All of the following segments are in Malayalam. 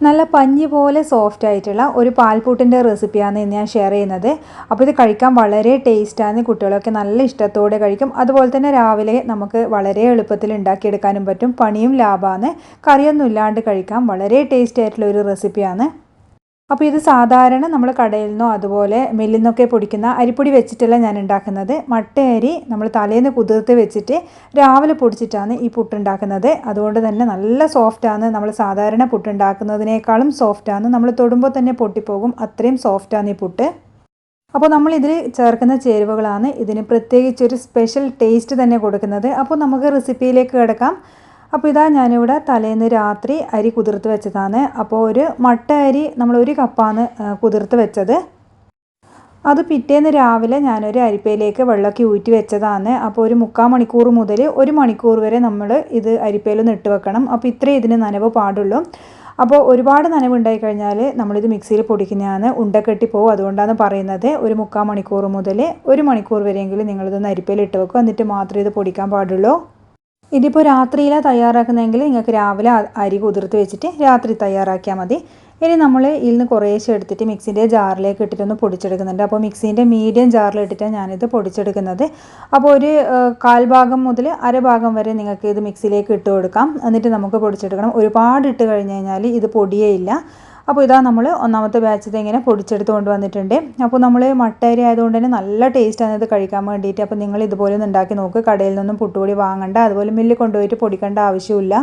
നല്ല പഞ്ഞി പോലെ സോഫ്റ്റ് ആയിട്ടുള്ള ഒരു പാൽപൂട്ടിന്റെ റെസിപ്പിയാണ് ഇന്ന് ഞാൻ ഷെയർ ചെയ്യുന്നത്. അപ്പോൾ ഇത് കഴിക്കാൻ വളരെ ടേസ്റ്റാണ് കുട്ടികളൊക്കെ നല്ല ഇഷ്ടത്തോടെ കഴിക്കും. അതുപോലെ തന്നെ രാവിലെ നമുക്ക് വളരെ എളുപ്പത്തിൽ ഉണ്ടാക്കിയെടുക്കാനും പറ്റും. പണിയും ലാഭമാണ്. കറിയൊന്നും ഇല്ലാണ്ട് കഴിക്കാൻ വളരെ ടേസ്റ്റി ആയിട്ടുള്ള ഒരു റെസിപ്പിയാണ് അപ്പോൾ ഇത് സാധാരണ നമ്മൾ കടയിൽ നിന്നോ അതുപോലെ മില്ലിൽ നിന്നൊക്കെ പൊടിക്കുന്ന അരിപ്പൊടി വെച്ചിട്ടല്ല ഞാൻ ഉണ്ടാക്കുന്നത്. മട്ടയരി നമ്മൾ തലേന്ന് കുതിർത്ത് വെച്ചിട്ട് രാവിലെ പൊടിച്ചിട്ടാണ് ഈ പുട്ടുണ്ടാക്കുന്നത്. അതുകൊണ്ട് തന്നെ നല്ല സോഫ്റ്റാണ് നമ്മൾ സാധാരണ പുട്ടുണ്ടാക്കുന്നതിനേക്കാളും സോഫ്റ്റാണ് നമ്മൾ തൊടുമ്പോൾ തന്നെ പൊട്ടിപ്പോകും. അത്രയും സോഫ്റ്റാണ് ഈ പുട്ട്. അപ്പോൾ നമ്മൾ ഇതിൽ ചേർക്കുന്ന ചേരുവകളാണ് ഇതിന് പ്രത്യേകിച്ചൊരു സ്പെഷ്യൽ ടേസ്റ്റ് തന്നെ കൊടുക്കുന്നത്. അപ്പോൾ നമുക്ക് റെസിപ്പിയിലേക്ക് കിടക്കാം. അപ്പോൾ ഇതാ ഞാനിവിടെ തലേന്ന് രാത്രി അരി കുതിർത്ത് വെച്ചതാണ്. അപ്പോൾ ഒരു മട്ട അരി നമ്മൾ ഒരു കപ്പാണ് കുതിർത്ത് വെച്ചത്. അത് പിറ്റേന്ന് രാവിലെ ഞാനൊരു അരിപ്പയിലേക്ക് വെള്ളമൊക്കെ ഊറ്റി വെച്ചതാണ്. അപ്പോൾ ഒരു മുക്കാൽ മണിക്കൂർ മുതൽ ഒരു മണിക്കൂർ വരെ നമ്മൾ ഇത് അരിപ്പയിലൊന്ന് ഇട്ട് വെക്കണം. അപ്പോൾ ഇത്രയും ഇതിന് നനവ് പാടുള്ളൂ. അപ്പോൾ ഒരുപാട് നനവ് ഉണ്ടായി കഴിഞ്ഞാൽ നമ്മളിത് മിക്സിയിൽ പൊടിക്കുന്നതാണ്. ഉണ്ടക്കെട്ടി പോകും അതുകൊണ്ടാണ് പറയുന്നത്. ഒരു മുക്കാൽ മണിക്കൂർ മുതൽ ഒരു മണിക്കൂർ വരെയെങ്കിലും നിങ്ങളിതൊന്ന് അരിപ്പയിൽ ഇട്ട് വെക്കും. എന്നിട്ട് മാത്രമേ ഇത് പൊടിക്കാൻ പാടുള്ളൂ. ഇതിപ്പോൾ രാത്രിയിലാണ് തയ്യാറാക്കുന്നതെങ്കിൽ നിങ്ങൾക്ക് രാവിലെ അരി കുതിർത്ത് വെച്ചിട്ട് രാത്രി തയ്യാറാക്കിയാൽ മതി. ഇനി നമ്മൾ ഇതിൽ നിന്ന് കുറേശ്ശെ എടുത്തിട്ട് മിക്സിന്റെ ജാറിലേക്ക് ഇട്ടിട്ടൊന്ന് പൊടിച്ചെടുക്കുന്നുണ്ട്. അപ്പോൾ മിക്സിന്റെ മീഡിയം ജാറിലിട്ടിട്ടാണ് ഞാനിത് പൊടിച്ചെടുക്കുന്നത്. അപ്പോൾ ഒരു കാൽ ഭാഗം മുതൽ അരഭാഗം വരെ നിങ്ങൾക്ക് ഇത് മിക്സിയിലേക്ക് ഇട്ട് കൊടുക്കാം. എന്നിട്ട് നമുക്ക് പൊടിച്ചെടുക്കണം. ഒരുപാട് ഇട്ട് കഴിഞ്ഞ് കഴിഞ്ഞാൽ ഇത് പൊടിയേ ഇല്ല. അപ്പോൾ ഇതാ നമ്മൾ ഒന്നാമത്തെ ബാച്ചത്തെ ഇങ്ങനെ പൊടിച്ചെടുത്ത് കൊണ്ടുവന്നിട്ടുണ്ട്. അപ്പോൾ നമ്മൾ മട്ടേരി ആയതുകൊണ്ട് തന്നെ നല്ല ടേസ്റ്റാണ് ഇത് കഴിക്കാൻ വേണ്ടിയിട്ട്. അപ്പോൾ നിങ്ങൾ ഇതുപോലെ ഒന്ന് ഉണ്ടാക്കി നോക്ക്. കടയിൽ നിന്നും പുട്ടുപൊടി വാങ്ങണ്ട. അതുപോലെ മില്ലിൽ കൊണ്ടുപോയിട്ട് പൊടിക്കേണ്ട ആവശ്യമില്ല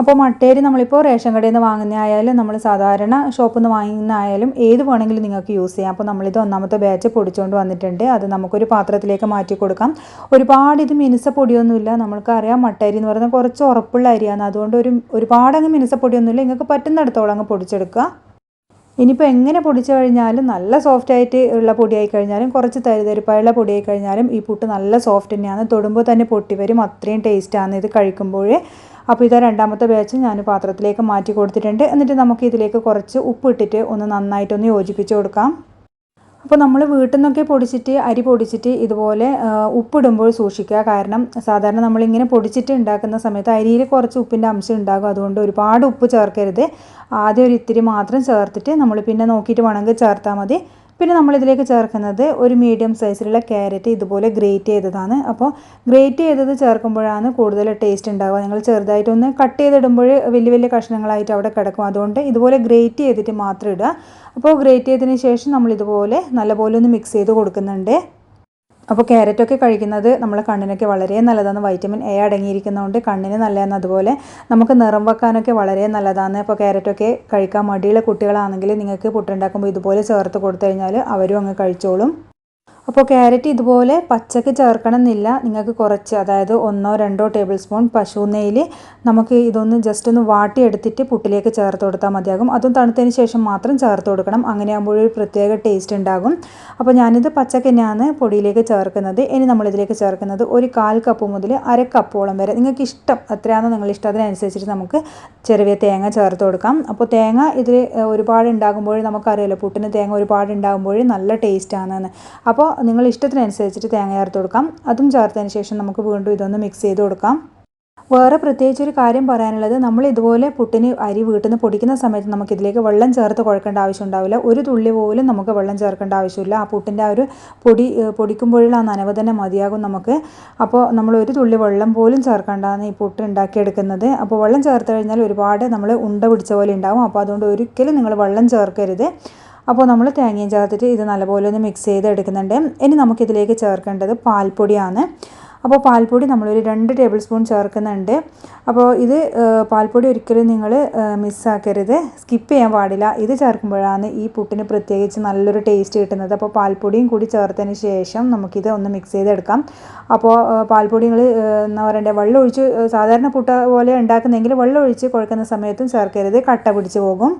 അപ്പോൾ മട്ടേരി നമ്മളിപ്പോൾ റേഷൻ കടയിൽ നിന്ന് വാങ്ങുന്ന ആയാലും നമ്മൾ സാധാരണ ഷോപ്പിൽ നിന്ന് വാങ്ങുന്ന ആയാലും ഏത് വേണമെങ്കിലും നിങ്ങൾക്ക് യൂസ് ചെയ്യാം. അപ്പോൾ നമ്മളിത് ഒന്നാമത്തെ ബാച്ച് പൊടിച്ചുകൊണ്ട് വന്നിട്ടുണ്ട്. അത് നമുക്കൊരു പാത്രത്തിലേക്ക് മാറ്റി കൊടുക്കാം. ഒരുപാട് ഇത് മിനുസ പൊടിയൊന്നുമില്ല മട്ടേരി എന്ന് പറയുന്നത് കുറച്ച് ഉറപ്പുള്ള അരിയാണ്. അതുകൊണ്ട് ഒരു ഒരുപാട് അങ്ങ് പൊടിയൊന്നുമില്ല നിങ്ങൾക്ക് പറ്റുന്നിടത്തോളം അങ്ങ് പൊടിച്ചെടുക്കുക. ഇനിയിപ്പോൾ എങ്ങനെ പൊടിച്ചു കഴിഞ്ഞാലും നല്ല സോഫ്റ്റ് ആയിട്ട് ഉള്ള പൊടിയായി കഴിഞ്ഞാലും കുറച്ച് തരിതരിപ്പായുള്ള പൊടിയായി കഴിഞ്ഞാലും ഈ പുട്ട് നല്ല സോഫ്റ്റ് തന്നെയാണ്. തൊടുമ്പോൾ തന്നെ പൊട്ടി വരും. അത്രയും ടേസ്റ്റാണ് ഇത് കഴിക്കുമ്പോൾ. അപ്പോൾ ഇതാ രണ്ടാമത്തെ ബാച്ച് ഞാൻ പാത്രത്തിലേക്ക് മാറ്റി കൊടുത്തിട്ടുണ്ട്. എന്നിട്ട് നമുക്ക് ഇതിലേക്ക് കുറച്ച് ഉപ്പ് ഇട്ടിട്ട് ഒന്ന് നന്നായിട്ടൊന്ന് യോജിപ്പിച്ച് കൊടുക്കാം. അപ്പോൾ നമ്മൾ വീട്ടിൽ നിന്നൊക്കെ പൊടിച്ചിട്ട് അരി പൊടിച്ചിട്ട് ഇതുപോലെ ഉപ്പിടുമ്പോൾ സൂക്ഷിക്കുക. കാരണം സാധാരണ നമ്മളിങ്ങനെ പൊടിച്ചിട്ട് ഉണ്ടാക്കുന്ന സമയത്ത് അരിയിൽ കുറച്ച് ഉപ്പിന്റെ അംശം ഉണ്ടാകും. അതുകൊണ്ട് ഒരുപാട് ഉപ്പ് ചേർക്കരുത്. ആദ്യം ഒരു ഇത്തിരി മാത്രം ചേർത്തിട്ട് നമ്മൾ പിന്നെ നോക്കിയിട്ട് വേണമെങ്കിൽ ചേർത്താൽ മതി. പിന്നെ നമ്മളിതിലേക്ക് ചേർക്കുന്നത് ഒരു മീഡിയം സൈസിലുള്ള ക്യാരറ്റ് ഇതുപോലെ ഗ്രേറ്റ് ചെയ്തതാണ്. അപ്പോൾ ഗ്രേറ്റ് ചെയ്തത് ചേർക്കുമ്പോഴാണ് കൂടുതൽ ടേസ്റ്റ് ഉണ്ടാവുക. നിങ്ങൾ ചെറുതായിട്ടൊന്ന് കട്ട് ചെയ്തിടുമ്പോൾ വലിയ വലിയ കഷ്ണങ്ങളായിട്ട് അവിടെ കിടക്കും. അതുകൊണ്ട് ഇതുപോലെ ഗ്രേറ്റ് ചെയ്തിട്ട് മാത്രം ഇടുക. അപ്പോൾ ഗ്രേറ്റ് ചെയ്തതിന് ശേഷം നമ്മളിതുപോലെ നല്ലപോലെ ഒന്ന് മിക്സ് ചെയ്ത് കൊടുക്കുന്നുണ്ട്. അപ്പോൾ ക്യാരറ്റൊക്കെ കഴിക്കുന്നത് നമ്മളെ കണ്ണിനൊക്കെ വളരെ നല്ലതാണ്. വൈറ്റമിൻ എ അടങ്ങിയിരിക്കുന്നതുകൊണ്ട് കണ്ണിന് നല്ലതാണ്. അതുപോലെ നമുക്ക് നിറം വെക്കാനൊക്കെ വളരെ നല്ലതാണ്. അപ്പോൾ ക്യാരറ്റൊക്കെ കഴിക്കാൻ മടിയുള്ള കുട്ടികളാണെങ്കിൽ നിങ്ങൾക്ക് പുട്ടുണ്ടാക്കുമ്പോൾ ഇതുപോലെ ചേർത്ത് കൊടുത്തു കഴിഞ്ഞാൽ അവരും അങ്ങ് കഴിച്ചോളും. അപ്പോൾ ക്യാരറ്റ് ഇതുപോലെ പച്ചക്ക് ചേർക്കണം എന്നില്ല നിങ്ങൾക്ക് കുറച്ച് അതായത് ഒന്നോ രണ്ടോ ടേബിൾ സ്പൂൺ പശു നെയ്യിൽ നമുക്ക് ഇതൊന്ന് ജസ്റ്റ് ഒന്ന് വാട്ടിയെടുത്തിട്ട് പുട്ടിലേക്ക് ചേർത്ത് കൊടുത്താൽ മതിയാകും. അതും തണുത്തതിന് ശേഷം മാത്രം ചേർത്ത് കൊടുക്കണം. അങ്ങനെയാകുമ്പോൾ ഒരു പ്രത്യേക ടേസ്റ്റ് ഉണ്ടാകും. അപ്പോൾ ഞാനിത് പച്ചക്ക് തന്നെയാണ് പൊടിയിലേക്ക് ചേർക്കുന്നത്. ഇനി നമ്മളിതിലേക്ക് ചേർക്കുന്നത് ഒരു കാൽ കപ്പ് മുതൽ അര കപ്പോളം വരെ. നിങ്ങൾക്ക് ഇഷ്ടം എത്രയാണോ നിങ്ങൾ ഇഷ്ടം അതിനനുസരിച്ചിട്ട് നമുക്ക് ചെറിയ തേങ്ങ ചേർത്ത് കൊടുക്കാം. അപ്പോൾ തേങ്ങ ഇതിൽ ഒരുപാട് ഉണ്ടാകുമ്പോൾ നമുക്കറിയാലോ പുട്ടിന് തേങ്ങ ഒരുപാട് ഉണ്ടാകുമ്പോൾ നല്ല ടേസ്റ്റാണെന്ന് അപ്പോൾ നിങ്ങൾ ഇഷ്ടത്തിനനുസരിച്ചിട്ട് തേങ്ങ ചേർത്ത് കൊടുക്കാം. അതും ചേർത്തതിന് ശേഷം നമുക്ക് വീണ്ടും ഇതൊന്ന് മിക്സ് ചെയ്ത് കൊടുക്കാം. വേറെ പ്രത്യേകിച്ച് ഒരു കാര്യം പറയാനുള്ളത് നമ്മൾ ഇതുപോലെ പുട്ടിന് അരി വീട്ടിൽ നിന്ന് പൊടിക്കുന്ന സമയത്ത് നമുക്ക് ഇതിലേക്ക് വെള്ളം ചേർത്ത് കുഴക്കേണ്ട ആവശ്യം ഉണ്ടാവില്ല. ഒരു തുള്ളി പോലും നമുക്ക് വെള്ളം ചേർക്കേണ്ട ആവശ്യമില്ല. ആ പുട്ടിന്റെ ആ ഒരു പൊടി പൊടിക്കുമ്പോഴുള്ള ആ നനവ് തന്നെ മതിയാകും നമുക്ക്. അപ്പോൾ നമ്മൾ ഒരു തുള്ളി വെള്ളം പോലും ചേർക്കേണ്ടതാണ് ഈ പുട്ട് ഉണ്ടാക്കിയെടുക്കുന്നത്. അപ്പോൾ വെള്ളം ചേർത്ത് കഴിഞ്ഞാൽ ഒരുപാട് നമ്മൾ ഉണ്ട പിടിച്ച പോലെ ഉണ്ടാവും. അപ്പോൾ അതുകൊണ്ട് ഒരിക്കലും നിങ്ങൾ വെള്ളം ചേർക്കരുത്. അപ്പോൾ നമ്മൾ തേങ്ങയും ചേർത്തിട്ട് ഇത് നല്ലപോലെ ഒന്ന് മിക്സ് ചെയ്ത് എടുക്കുന്നുണ്ട് ഇനി നമുക്കിതിലേക്ക് ചേർക്കേണ്ടത് പാൽപ്പൊടിയാണ്. അപ്പോൾ പാൽപ്പൊടി നമ്മളൊരു രണ്ട് ടേബിൾ സ്പൂൺ ചേർക്കുന്നുണ്ട്. അപ്പോൾ ഇത് പാൽപ്പൊടി ഒരിക്കലും നിങ്ങൾ മിസ്സാക്കരുത് സ്കിപ്പ് ചെയ്യാൻ പാടില്ല. ഇത് ചേർക്കുമ്പോഴാണ് ഈ പുട്ടിന് പ്രത്യേകിച്ച് നല്ലൊരു ടേസ്റ്റ് കിട്ടുന്നത്. അപ്പോൾ പാൽപ്പൊടിയും കൂടി ചേർത്തതിന് ശേഷം നമുക്കിത് ഒന്ന് മിക്സ് ചെയ്തെടുക്കാം. അപ്പോൾ പാൽപ്പൊടി നിങ്ങൾ എന്താ പറയണ്ടേ വെള്ളം ഒഴിച്ച് സാധാരണ പുട്ട പോലെ ഉണ്ടാക്കുന്നെങ്കിൽ വെള്ളം ഒഴിച്ച് കുഴക്കുന്ന സമയത്തും ചേർക്കരുത്. കട്ട പിടിച്ച് പോകും.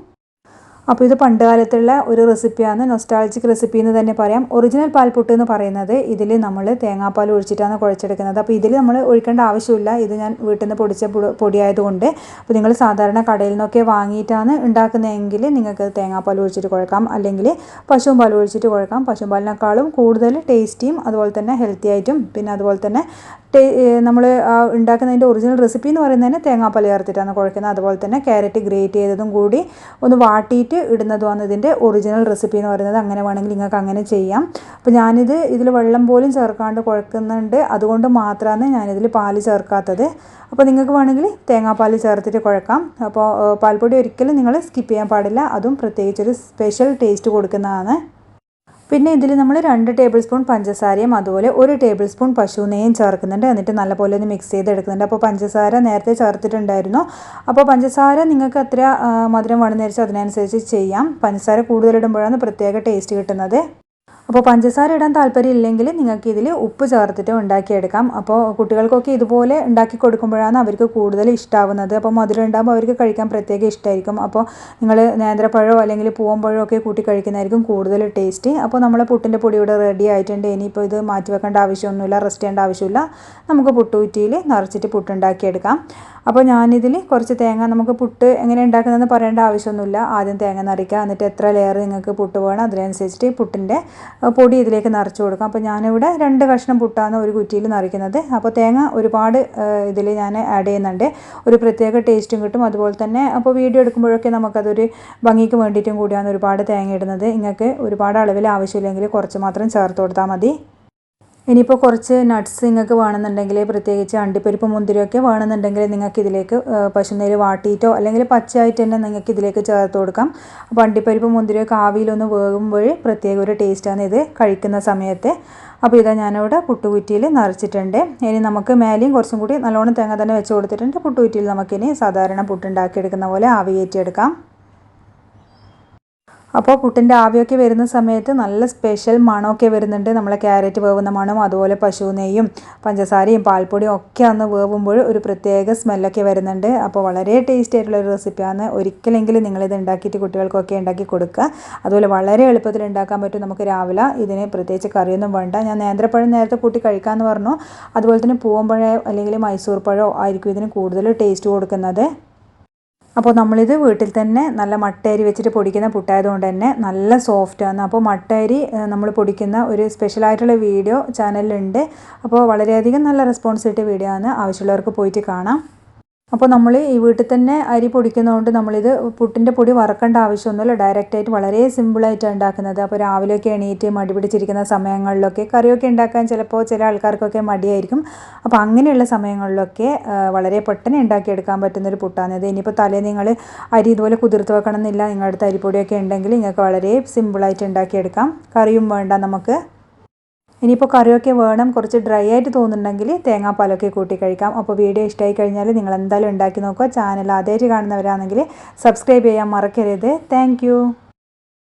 അപ്പോൾ ഇത് പണ്ട് കാലത്തുള്ള ഒരു റെസിപ്പിയാണ്. നൊസ്റ്റാൾജിക് റെസിപ്പി എന്ന് തന്നെ പറയാം. ഒറിജിനൽ പാൽപുട്ട് എന്ന് പറയുന്നത് ഇതിൽ നമ്മൾ തേങ്ങാപ്പാൽ ഒഴിച്ചിട്ടാണ് കുഴച്ചെടുക്കുന്നത്. അപ്പോൾ ഇതിൽ നമ്മൾ ഒഴിക്കേണ്ട ആവശ്യമില്ല. ഇത് ഞാൻ വീട്ടിൽ നിന്ന് പൊടിച്ച പൊടിയായതുകൊണ്ട്. അപ്പോൾ നിങ്ങൾ സാധാരണ കടയിൽ നിന്നൊക്കെ വാങ്ങിയിട്ടാണ് ഉണ്ടാക്കുന്നതെങ്കിൽ നിങ്ങൾക്ക് തേങ്ങാപ്പാൽ ഒഴിച്ചിട്ട് കുഴക്കാം. അല്ലെങ്കിൽ പശുവും പാൽ ഒഴിച്ചിട്ട് കുഴക്കാം. പശുവും പാലിനേക്കാളും കൂടുതൽ ടേസ്റ്റിയും അതുപോലെ തന്നെ ഹെൽത്തി ആയിട്ടും പിന്നെ അതുപോലെ തന്നെ നമ്മൾ ഉണ്ടാക്കുന്നതിന്റെ ഒറിജിനൽ റെസിപ്പി എന്ന് പറയുന്നതിന് തേങ്ങാപ്പാൽ ചേർത്തിട്ടാണ് കുഴക്കുന്നത്. അതുപോലെ തന്നെ ക്യാരറ്റ് ഗ്രേറ്റ് ചെയ്തതും കൂടി ഒന്ന് വാട്ടിയിട്ട് ഇടുന്നതുമാണ് ഇതിന്റെ ഒറിജിനൽ റെസിപ്പി എന്ന് പറയുന്നത്. അങ്ങനെ വേണമെങ്കിൽ നിങ്ങൾക്ക് അങ്ങനെ ചെയ്യാം. അപ്പോൾ ഞാനിത് ഇതിൽ വെള്ളം പോലും ചേർക്കാണ്ട് കുഴക്കുന്നുണ്ട്. അതുകൊണ്ട് മാത്രമാണ് ഞാനിതിൽ പാൽ ചേർക്കാത്തത്. അപ്പോൾ നിങ്ങൾക്ക് വേണമെങ്കിൽ തേങ്ങാപ്പാൽ ചേർത്തിട്ട് കുഴക്കാം. അപ്പോൾ പാൽപ്പൊടി ഒരിക്കലും നിങ്ങൾ സ്കിപ്പ് ചെയ്യാൻ പാടില്ല. അതും പ്രത്യേകിച്ചൊരു സ്പെഷ്യൽ ടേസ്റ്റ് കൊടുക്കുന്നതാണ്. പിന്നെ ഇതിൽ നമ്മൾ രണ്ട് ടേബിൾ സ്പൂൺ പഞ്ചസാരയും അതുപോലെ ഒരു ടേബിൾ സ്പൂൺ പശു നെയ്യും ചേർക്കുന്നുണ്ട്. എന്നിട്ട് നല്ലപോലെ ഒന്ന് മിക്സ് ചെയ്തെടുക്കുന്നുണ്ട്. അപ്പോൾ പഞ്ചസാര നേരത്തെ ചേർത്തിട്ടുണ്ടായിരുന്നു. അപ്പോൾ പഞ്ചസാര നിങ്ങൾക്ക് എത്ര മധുരം വേണമെന്ന് വെച്ചാൽ അതിനനുസരിച്ച് ചെയ്യാം. പഞ്ചസാര കൂടുതലിടുമ്പോഴാണ് പ്രത്യേക ടേസ്റ്റ് കിട്ടുന്നത്. അപ്പോൾ പഞ്ചസാര ഇടാൻ താല്പര്യം ഇല്ലെങ്കിൽ നിങ്ങൾക്ക് ഇതിൽ ഉപ്പ് ചേർത്തിട്ട് ഉണ്ടാക്കിയെടുക്കാം. അപ്പോൾ കുട്ടികൾക്കൊക്കെ ഇതുപോലെ ഉണ്ടാക്കി കൊടുക്കുമ്പോഴാണ് അവർക്ക് കൂടുതൽ ഇഷ്ടമാവുന്നത് അപ്പോൾ മധുരം ഉണ്ടാകുമ്പോൾ അവർക്ക് കഴിക്കാൻ പ്രത്യേക ഇഷ്ടമായിരിക്കും. അപ്പോൾ നിങ്ങൾ നേന്ത്രപ്പഴമോ അല്ലെങ്കിൽ പൂവമ്പഴമോ ഒക്കെ കൂട്ടി കഴിക്കുന്നതായിരിക്കും കൂടുതൽ ടേസ്റ്റി. അപ്പോൾ നമ്മളെ പുട്ടിന്റെ പൊടി ഇവിടെ റെഡി ആയിട്ടുണ്ട്. ഇനിയിപ്പോൾ ഇത് മാറ്റി വെക്കേണ്ട ആവശ്യമൊന്നുമില്ല റെസ്റ്റ് ചെയ്യേണ്ട ആവശ്യമില്ല. നമുക്ക് പുട്ടുകുറ്റിയിൽ നിറച്ചിട്ട് പുട്ടുണ്ടാക്കിയെടുക്കാം. അപ്പോൾ ഞാനിതിൽ കുറച്ച് തേങ്ങ നമുക്ക് പുട്ട് എങ്ങനെ ഉണ്ടാക്കുന്നതെന്ന് പറയേണ്ട ആവശ്യമൊന്നുമില്ല. ആദ്യം തേങ്ങ നിറയ്ക്കുക എന്നിട്ട് എത്ര ലെയർ നിങ്ങൾക്ക് പുട്ട് വേണം അതിനനുസരിച്ചിട്ട് പുട്ടിന്റെ പൊടി ഇതിലേക്ക് നിറച്ച് കൊടുക്കാം. അപ്പോൾ ഞാനിവിടെ രണ്ട് കഷ്ണം പുട്ടാണ് ഒരു കുറ്റിയിൽ നിറയ്ക്കുന്നത്. അപ്പോൾ തേങ്ങ ഒരുപാട് ഇതിൽ ഞാൻ ആഡ് ചെയ്യുന്നുണ്ട്. ഒരു പ്രത്യേക ടേസ്റ്റും കിട്ടും. അതുപോലെ തന്നെ അപ്പോൾ വീഡിയോ എടുക്കുമ്പോഴൊക്കെ നമുക്കതൊരു ഭംഗിക്ക് വേണ്ടിയിട്ടും കൂടിയാണ് ഒരുപാട് തേങ്ങ ഇടുന്നത്. നിങ്ങൾക്ക് ഒരുപാട് അളവിൽ ആവശ്യമില്ലെങ്കിൽ കുറച്ച് മാത്രം ചേർത്ത് കൊടുത്താൽ മതി. ഇനിയിപ്പോൾ കുറച്ച് നട്ട്സ് നിങ്ങൾക്ക് വേണമെന്നുണ്ടെങ്കിൽ പ്രത്യേകിച്ച് അണ്ടിപ്പരിപ്പ് മുന്തിരിയൊക്കെ വേണമെന്നുണ്ടെങ്കിൽ നിങ്ങൾക്ക് ഇതിലേക്ക് പശുനെയ്യ് വാട്ടിയിട്ടോ അല്ലെങ്കിൽ പച്ചയായിട്ട് തന്നെ നിങ്ങൾക്ക് ഇതിലേക്ക് ചേർത്ത് കൊടുക്കാം. അപ്പോൾ അണ്ടിപ്പരിപ്പ് മുന്തിരിയൊക്കെ ആവിയിലൊന്ന് വേകുമ്പോൾ പ്രത്യേക ഒരു ടേസ്റ്റാണ് ഇത് കഴിക്കുന്ന സമയത്ത്. അപ്പോൾ ഇതാ ഞാനിവിടെ പുട്ടുകുറ്റിയിൽ നിറച്ചിട്ടുണ്ട്. ഇനി നമുക്ക് മേലെയും കുറച്ചും കൂടി നല്ലോണം തേങ്ങ തന്നെ വെച്ച് കൊടുത്തിട്ടുണ്ട്. പുട്ടുകുറ്റിയിൽ നമുക്കിനി സാധാരണ പുട്ടുണ്ടാക്കിയെടുക്കുന്ന പോലെ ആവി കയറ്റിയെടുക്കാം അപ്പോൾ പുട്ടിന്റെ ആവിയൊക്കെ വരുന്ന സമയത്ത് നല്ല സ്പെഷ്യൽ മണമൊക്കെ വരുന്നുണ്ട്. നമ്മളെ ക്യാരറ്റ് വേവുന്ന മണം അതുപോലെ പശു നെയ്യും പഞ്ചസാരയും പാൽപ്പൊടിയും ഒക്കെ അന്ന് വേവുമ്പോൾ ഒരു പ്രത്യേക സ്മെല്ലൊക്കെ വരുന്നുണ്ട്. അപ്പോൾ വളരെ ടേസ്റ്റി ആയിട്ടുള്ള ഒരു റെസിപ്പിയാണ്. ഒരിക്കലെങ്കിലും നിങ്ങളിത് ഉണ്ടാക്കിയിട്ട് കുട്ടികൾക്കൊക്കെ ഉണ്ടാക്കി കൊടുക്കുക. അതുപോലെ വളരെ എളുപ്പത്തിൽ ഉണ്ടാക്കാൻ പറ്റും നമുക്ക് രാവിലെ. ഇതിന് പ്രത്യേകിച്ച് കറിയൊന്നും വേണ്ട. ഞാൻ നേന്ത്രപ്പഴം നേരത്തെ കൂട്ടി കഴിക്കാമെന്ന് പറഞ്ഞു. അതുപോലെ തന്നെ പൂവമ്പഴം അല്ലെങ്കിൽ മൈസൂർ പഴമോ ആയിരിക്കും ഇതിന് കൂടുതൽ ടേസ്റ്റ് കൊടുക്കുന്നത്. അപ്പോൾ നമ്മളിത് വീട്ടിൽ തന്നെ നല്ല മട്ടയരി വെച്ചിട്ട് പൊടിക്കുന്ന പുട്ടായതുകൊണ്ട് തന്നെ നല്ല സോഫ്റ്റാണ് അപ്പോൾ മട്ടയരി നമ്മൾ പൊടിക്കുന്ന ഒരു സ്പെഷ്യലായിട്ടുള്ള വീഡിയോ ചാനലിലുണ്ട് അപ്പോൾ വളരെയധികം നല്ല റെസ്പോൺസ് കിട്ടിയ വീഡിയോ ആണ്. ആവശ്യമുള്ളവർക്ക് പോയിട്ട് കാണാം. അപ്പോൾ നമ്മൾ ഈ വീട്ടിൽ തന്നെ അരി പൊടിക്കുന്നതുകൊണ്ട് നമ്മളിത് പുട്ടിന്റെ പൊടി വറക്കേണ്ട ആവശ്യമൊന്നുമില്ല. ഡയറക്റ്റായിട്ട് വളരെ സിമ്പിളായിട്ടാണ് ഉണ്ടാക്കുന്നത്. അപ്പോൾ രാവിലെയൊക്കെ എണീറ്റ് മടി പിടിച്ചിരിക്കുന്ന സമയങ്ങളിലൊക്കെ കറിയൊക്കെ ഉണ്ടാക്കാൻ ചിലപ്പോൾ ചില ആൾക്കാർക്കൊക്കെ മടിയായിരിക്കും. അപ്പോൾ അങ്ങനെയുള്ള സമയങ്ങളിലൊക്കെ വളരെ പെട്ടെന്ന് ഉണ്ടാക്കിയെടുക്കാൻ പറ്റുന്നൊരു പുട്ടാണിത് ഇനിയിപ്പോൾ തലേ നിങ്ങൾ അരി ഇതുപോലെ കുതിർത്ത് വെക്കണം എന്നില്ല നിങ്ങളുടെ അടുത്ത് അരിപ്പൊടിയൊക്കെ ഉണ്ടെങ്കിൽ നിങ്ങൾക്ക് വളരെ സിമ്പിളായിട്ട് ഉണ്ടാക്കിയെടുക്കാം. കറിയും വേണ്ട നമുക്ക്. ഇനിയിപ്പോൾ കറിയൊക്കെ വേണം കുറച്ച് ഡ്രൈ ആയിട്ട് തോന്നുന്നുണ്ടെങ്കിൽ തേങ്ങാപ്പാലൊക്കെ കൂട്ടി കഴിക്കാം. അപ്പോൾ വീഡിയോ ഇഷ്ടമായി കഴിഞ്ഞാൽ നിങ്ങൾ എന്തായാലും ഉണ്ടാക്കി നോക്കുക. ചാനൽ ആദ്യമായിട്ട് കാണുന്നവരാണെങ്കിൽ സബ്സ്ക്രൈബ് ചെയ്യാൻ മറക്കരുത്. താങ്ക്